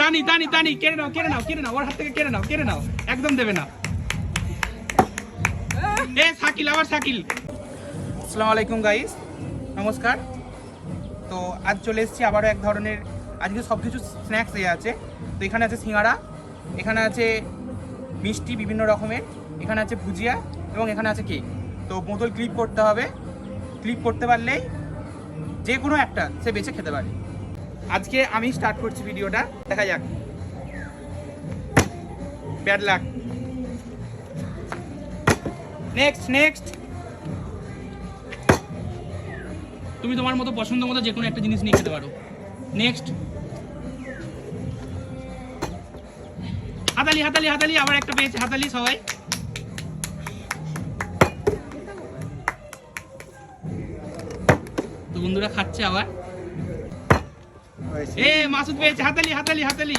টানি টানি টানি, কেড়ে নাও কেড়ে নাও কেড়ে নাও, ওর হাত থেকে কেড়ে নাও কেড়ে নাও, একদম দেবে না। এ, শাকিল, আবার শাকিল। আসসালামু আলাইকুম গাইস নমস্কার। তো আজ চলে এসেছি আবারও এক ধরনের, আজকে সব কিছু স্ন্যাক্স এ আছে। তো এখানে আছে সিঙ্গারা, এখানে আছে মিষ্টি বিভিন্ন রকমের, এখানে আছে ভুজিয়া এবং এখানে আছে কেক তো বোতল ক্লিপ করতে হবে। ক্লিপ করতে পারলেই যে কোনো একটা সে বেছে খেতে পারে। আজকে আমি স্টার্ট করছি ভিডিওটা দেখা যাক। ব্যাড লাক নেক্সট নেক্সট তুমি তোমার মতো পছন্দ মতো যে কোনো একটা জিনিস নিয়ে খেতে পারো। নেক্সট হাতালি হাতালি হাতালি, আবার একটা পেয়েছে। হাতালি, সবাই। তো বন্ধুরা খাচ্ছে আবার। এ মাসুদ পেয়েছে হাতালি হাতালি হাতালি।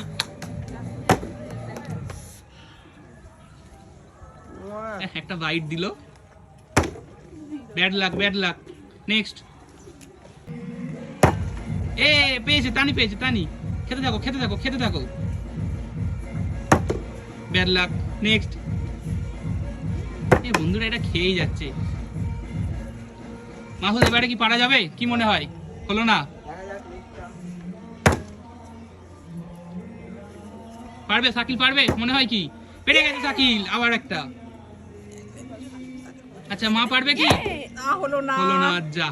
একটা বাইট দিল। Bad luck bad luck next এ পেয়েছে তানি পেয়েছে তানি। খেতে থাকো খেতে থাকো খেতে থাকো। ব্যাড লাক নেক্সট এ বন্ধুরা এটা খেয়েই যাচ্ছে। মাসুদ এবারে কি পারা যাবে? কি মনে হয়? হলো না? পারবে শাকিল পারবে? মনে হয় কি? পেরে গেছে শাকিল আবার একটা। আচ্ছা মা পারবে কি? হলো না। হলো না যা।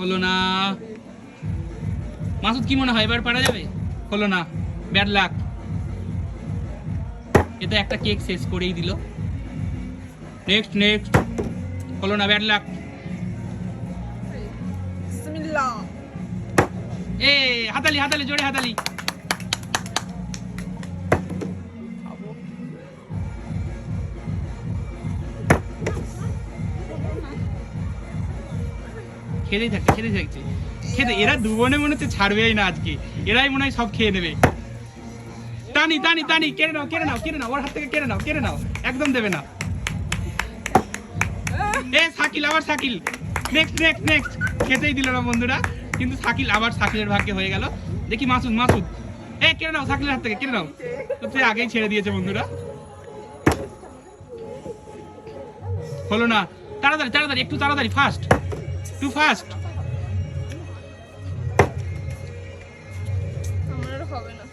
হলো না। মাসুদ কি মনে হয় এবার পারা যাবে? হলো না। ব্যাড লাক এটা একটা কেক শেষ করেই দিল। নেক্সট নেক্সট হলো না ব্যাড লাক বিসমিল্লাহ। হাতালি হাতালি, জোরে হাতালি। থাকছে থাকছে। খেতে, এরা দু বোনে মনে হচ্ছে ছাড়বেই না আজকে। এরাই মনে হয় সব খেয়ে নেবে। টানি টানি টানি, কেড়ে নাও কেড়ে নাও কেড়ে নাও, ওর হাত থেকে কেড়ে নাও কেড়ে নাও, একদম দেবে না। এ, শাকিল, আবার শাকিল। নেক্সট নেক্সট নেক্সট খেতেই দিল না বন্ধুরা। কিন্তু শাকিল আবার শাকিলের ভাগ্যে হয়ে গেল। দেখি মাসুদ মাসুদ। এ কেড়ে নাও শাকিলের হাত থেকে কেড়ে নাও। তো তুই আগেই ছেড়ে দিয়েছে বন্ধুরা। হলো না। তাড়াতাড়ি তাড়াতাড়ি একটু তাড়াতাড়ি ফাস্ট টু ফাস্ট আমার হবে না।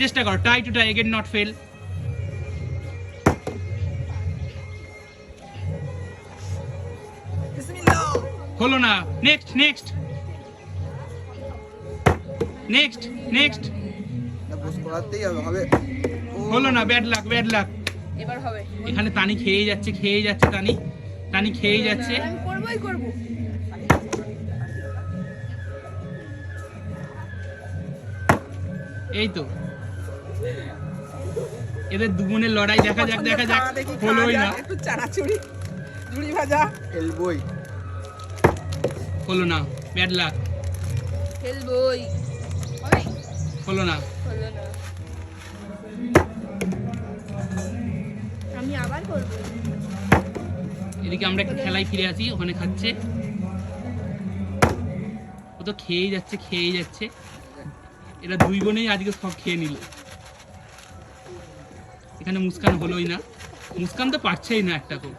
চেষ্টা কর try to try again not fail হলো না। নেক্সট নেক্সট নেক্সট নেক্সট হলো না ব্যাড লাক ব্যাড লাক এবার হবে। এখানে তানি খেয়েই যাচ্ছে খেয়েই যাচ্ছে তানি। তানি খেয়েই যাচ্ছে। আমি করবই করব। এই তো। এদের দুগুনের লড়াই দেখা যাক দেখা যাক। হলোই না। একটু চানাচুরি ঝুড়ি ভাজা। খেলবই। হলো না ব্যাড লাক খেলবই। হলো না। হলো না। আমি আবার করব। এদিকে আমরা একটা খেলায় ফিরে আসি ওখানে খাচ্ছে। ও তো খেয়েই যাচ্ছে খেয়েই যাচ্ছে। এরা দুই বোনেই আজকে সব খেয়ে নিল। এখানে মুস্কান হলোই না। মুস্কান তো পারছেই না একটা খুব